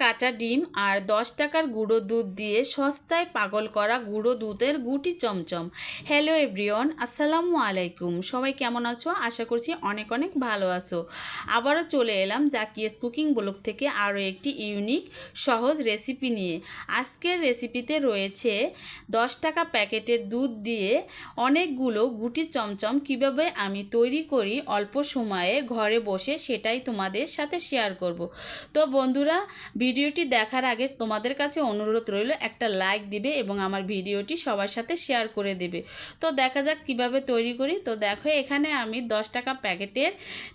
কাঁচা ডিম আর দশ টাকার গুঁড়ো দুধ দিয়ে সস্তায় পাগল করা গুঁড়ো দুধের গুটি চমচম। হ্যালো এভরিওয়ান আসসালামু আলাইকুম। সবাই কেমন আছো? আশা করছি অনেক অনেক ভালো আছো। আবারও চলে এলাম জাকিয়েস কুকিং ব্লগ থেকে আরও একটি ইউনিক, সহজ রেসিপি নিয়ে। আজকের রেসিপিতে রয়েছে দশ টাকা প্যাকেটের দুধ দিয়ে অনেকগুলো গুটি চমচম। কীভাবে আমি তৈরি করি অল্প সময়ে ঘরে বসে সেটাই তোমাদের সাথে শেয়ার করব। তো বন্ধুরা ভিডিওটি দেখার আগে তোমাদের কাছে অনুরোধ রইল একটা লাইক দিবে এবং আমার ভিডিওটি সবার সাথে শেয়ার করে দেবে। তো দেখা যাক কীভাবে তৈরি করি। তো দেখো, এখানে আমি দশ টাকা প্যাকেটের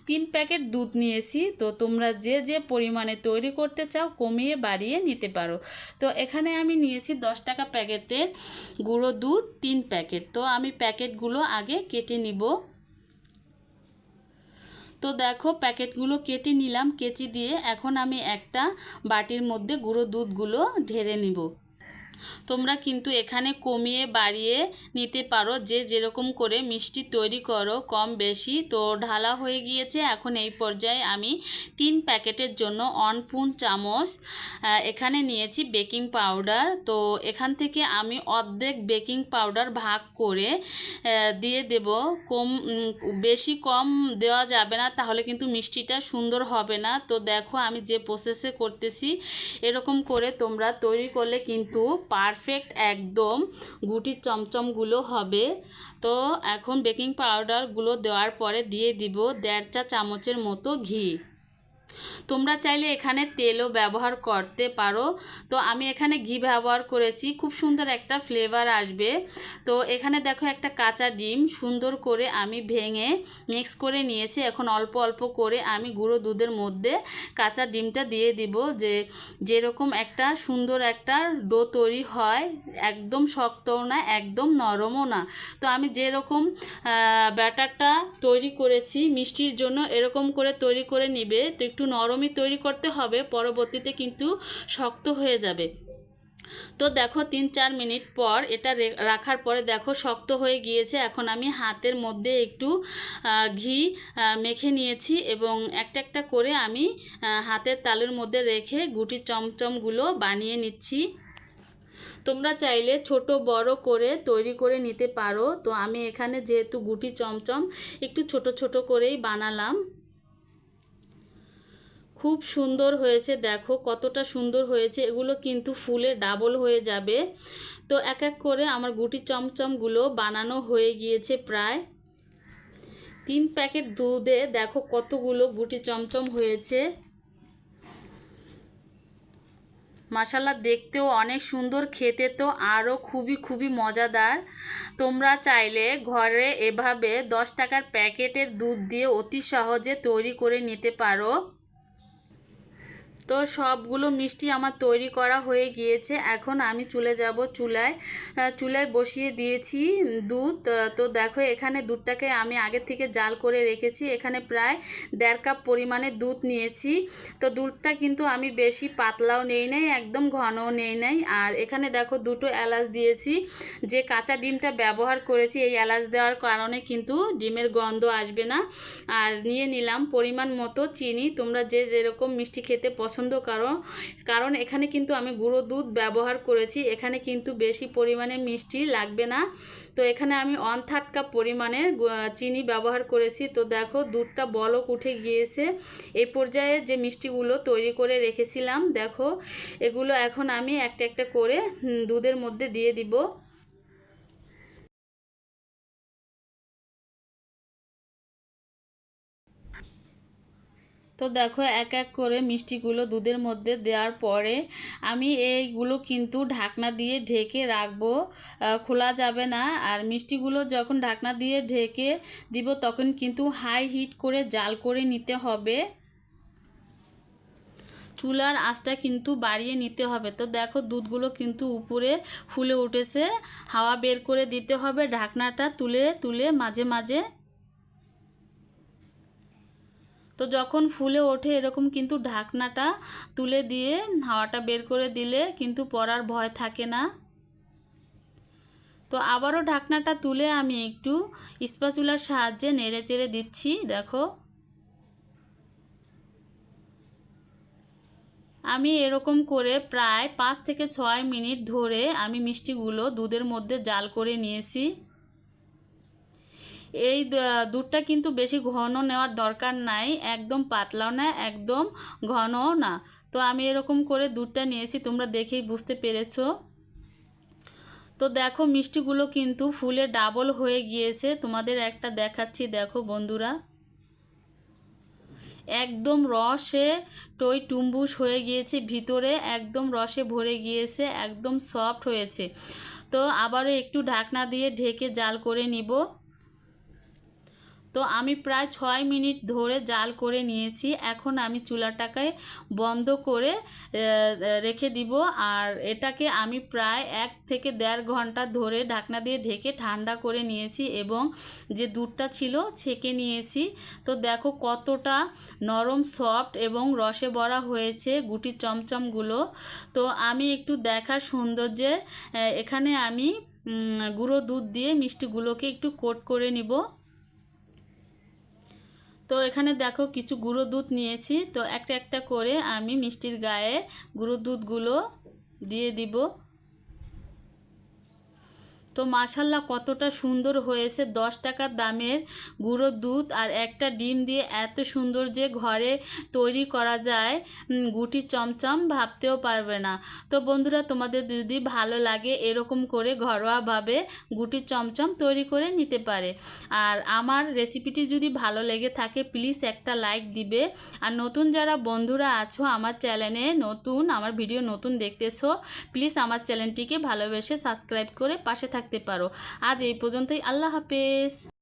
তিন প্যাকেট দুধ নিয়েছি। তো তোমরা যে যে পরিমাণে তৈরি করতে চাও কমিয়ে বাড়িয়ে নিতে পারো। তো এখানে আমি নিয়েছি দশ টাকা প্যাকেটের গুঁড়ো দুধ, তিন প্যাকেট। তো আমি প্যাকেটগুলো আগে কেটে নিব। তো দেখো প্যাকেটগুলো কেটে নিলাম, কেচি দিয়ে। এখন আমি একটা বাটির মধ্যে গুঁড়ো দুধগুলো ঢেলে নিব। তোমরা কিন্তু এখানে কমিয়ে বাড়িয়ে নিতে পারো। যে যেরকম করে মিষ্টি তৈরি করো, কম বেশি। তো ঢালা হয়ে গিয়েছে। এখন এই পর্যায়ে আমি তিন প্যাকেটের জন্য অন পুন চামচ এখানে নিয়েছি বেকিং পাউডার। তো এখান থেকে আমি অর্ধেক বেকিং পাউডার ভাগ করে দিয়ে দেব। কম বেশি কম দেওয়া যাবে না, তাহলে কিন্তু মিষ্টিটা সুন্দর হবে না। তো দেখো আমি যে প্রসেসে করতেছি, এরকম করে তোমরা তৈরি করলে কিন্তু পারফেক্ট একদম গুটির চমচমগুলো হবে। তো এখন বেকিং পাউডারগুলো দেওয়ার পরে দিয়ে দিব দেড় চা চামচের মতো ঘি। তোমরা চাইলে এখানে তেলও ব্যবহার করতে পারো। তো আমি এখানে ঘি ব্যবহার করেছি। খুব সুন্দর একটা ফ্লেভার আসবে। তো এখানে দেখো একটা কাঁচা ডিম সুন্দর করে আমি ভেঙে মিক্স করে নিয়েছি। এখন অল্প অল্প করে আমি গুঁড়ো দুধের মধ্যে কাঁচা ডিমটা দিয়ে দিব যে যেরকম একটা সুন্দর একটা ডো তৈরি হয়। একদম শক্তও না, একদম নরমও না। তো আমি যেরকম ব্যাটারটা তৈরি করেছি, মিষ্টির জন্য এরকম করে তৈরি করে নিবে। তো একটু নরমই তৈরি করতে হবে, পরবর্তীতে কিন্তু শক্ত হয়ে যাবে। তো দেখো, তিন চার মিনিট পর এটা রাখার পরে দেখো শক্ত হয়ে গিয়েছে। এখন আমি হাতের মধ্যে একটু ঘি মেখে নিয়েছি এবং একটা একটা করে আমি হাতের তালুর মধ্যে রেখে গুটি চমচমগুলো বানিয়ে নিচ্ছি। তোমরা চাইলে ছোট বড় করে তৈরি করে নিতে পারো। তো আমি এখানে যেহেতু গুটি চমচম, একটু ছোট ছোট করেই বানালাম। খুব সুন্দর হয়েছে, দেখো কতটা সুন্দর হয়েছে। এগুলো কিন্তু ফুলে ডাবল হয়ে যাবে। তো এক এক করে আমার গুটি চমচমগুলো বানানো হয়ে গিয়েছে প্রায়। তিন প্যাকেট দুধে দেখো কতগুলো গুটি চমচম হয়েছে। মশালা দেখতেও অনেক সুন্দর, খেতে তো আরও খুবই খুবই মজাদার। তোমরা চাইলে ঘরে এভাবে দশ টাকার প্যাকেটের দুধ দিয়ে অতি সহজে তৈরি করে নিতে পারো। তো সবগুলো মিষ্টি আমার তৈরি করা হয়ে গিয়েছে। এখন আমি চুলে যাব চুলায়। চুলায় বসিয়ে দিয়েছি দুধ। তো দেখো এখানে দুধটাকে আমি আগের থেকে জাল করে রেখেছি। এখানে প্রায় দেড় কাপ পরিমাণে দুধ নিয়েছি। তো দুধটা কিন্তু আমি বেশি পাতলাও নেই নাই, একদম ঘনও নেই নাই। আর এখানে দেখো দুটো এলাচ দিয়েছি। যে কাঁচা ডিমটা ব্যবহার করেছি, এই এলাচ দেওয়ার কারণে কিন্তু ডিমের গন্ধ আসবে না। আর নিয়ে নিলাম পরিমাণ মতো চিনি। তোমরা যে যেরকম মিষ্টি খেতে পছন্দ পছন্দ করো কারণ এখানে কিন্তু আমি গুঁড়ো দুধ ব্যবহার করেছি। এখানে কিন্তু বেশি পরিমাণে মিষ্টি লাগবে না। তো এখানে আমি ওয়ান থার্ড কাপ পরিমাণে চিনি ব্যবহার করেছি। তো দেখো দুধটা বলক উঠে গিয়েছে। এই পর্যায়ে যে মিষ্টিগুলো তৈরি করে রেখেছিলাম, দেখো এগুলো এখন আমি একটা একটা করে দুধের মধ্যে দিয়ে দিব। তো দেখো এক এক করে মিষ্টিগুলো দুধের মধ্যে দেওয়ার পরে আমি এইগুলো কিন্তু ঢাকনা দিয়ে ঢেকে রাখব। খোলা যাবে না। আর মিষ্টিগুলো যখন ঢাকনা দিয়ে ঢেকে দিব, তখন কিন্তু হাই হিট করে জাল করে নিতে হবে। চুলার আঁচটা কিন্তু বাড়িয়ে নিতে হবে। তো দেখো দুধগুলো কিন্তু উপরে ফুলে উঠেছে। হাওয়া বের করে দিতে হবে ঢাকনাটা তুলে তুলে মাঝে মাঝে। তো যখন ফুলে ওঠে এরকম কিন্তু ঢাকনাটা তুলে দিয়ে হাওয়াটা বের করে দিলে কিন্তু পড়ার ভয় থাকে না। তো আবারও ঢাকনাটা তুলে আমি একটু স্পাচুলার সাহায্যে নেড়ে চেড়ে দিচ্ছি, দেখো। আমি এরকম করে প্রায় পাঁচ থেকে ছয় মিনিট ধরে আমি মিষ্টিগুলো দুধের মধ্যে জাল করে নিয়েছি। এই দুধটা কিন্তু বেশি ঘন নেওয়ার দরকার নাই, একদম পাতলাও না, একদম ঘনও না। তো আমি এরকম করে দুধটা নিয়েছি, তোমরা দেখেই বুঝতে পেরেছ। তো দেখো, মিষ্টিগুলো কিন্তু ফুলে ডাবল হয়ে গিয়েছে, তোমাদের একটা দেখাচ্ছি, দেখো বন্ধুরা। একদম রসে টই টুম্বুস হয়ে গিয়েছে, ভিতরে একদম রসে ভরে গিয়েছে, একদম সফট হয়েছে। তো আবারও একটু ঢাকনা দিয়ে ঢেকে জাল করে নিব। তো আমি প্রায় ছয় মিনিট ধরে জাল করে নিয়েছি। এখন আমি চুলাটাকে বন্ধ করে রেখে দিব। আর এটাকে আমি প্রায় এক থেকে দেড় ঘণ্টা ধরে ঢাকনা দিয়ে ঢেকে ঠান্ডা করে নিয়েছি এবং যে দুধটা ছিল ছেঁকে নিয়েছি। তো দেখো কতটা নরম, সফট এবং রসে ভরা হয়েছে গুটি চমচমগুলো। তো আমি একটু দেখার সৌন্দর্যে এখানে আমি গুঁড়ো দুধ দিয়ে মিষ্টিগুলোকে একটু কোট করে নিব। তো এখানে দেখো কিছু গুঁড়ো দুধ নিয়েছি। তো একটা একটা করে আমি মিষ্টির গায়ে গুঁড়ো দুধগুলো দিয়ে দিব। তো মাশাল্লাহ কতটা সুন্দর হয়েছে। দশ টাকার দামের গুঁড়ো দুধ আর একটা ডিম দিয়ে এত সুন্দর যে ঘরে তৈরি করা যায় গুটি চমচম ভাবতেও পারবে না। তো বন্ধুরা, তোমাদের যদি ভালো লাগে এরকম করে ঘরোয়াভাবে গুটি চমচম তৈরি করে নিতে পারে। আর আমার রেসিপিটি যদি ভালো লেগে থাকে, প্লিজ একটা লাইক দিবে। আর নতুন যারা বন্ধুরা আছো আমার চ্যানেলে, নতুন, আমার ভিডিও নতুন দেখতেছো, প্লিজ আমার চ্যানেলটিকে ভালোবেসে সাবস্ক্রাইব করে পাশে থাকতে পারো। আজ এই পর্যন্তই। আল্লাহ হাফেজ।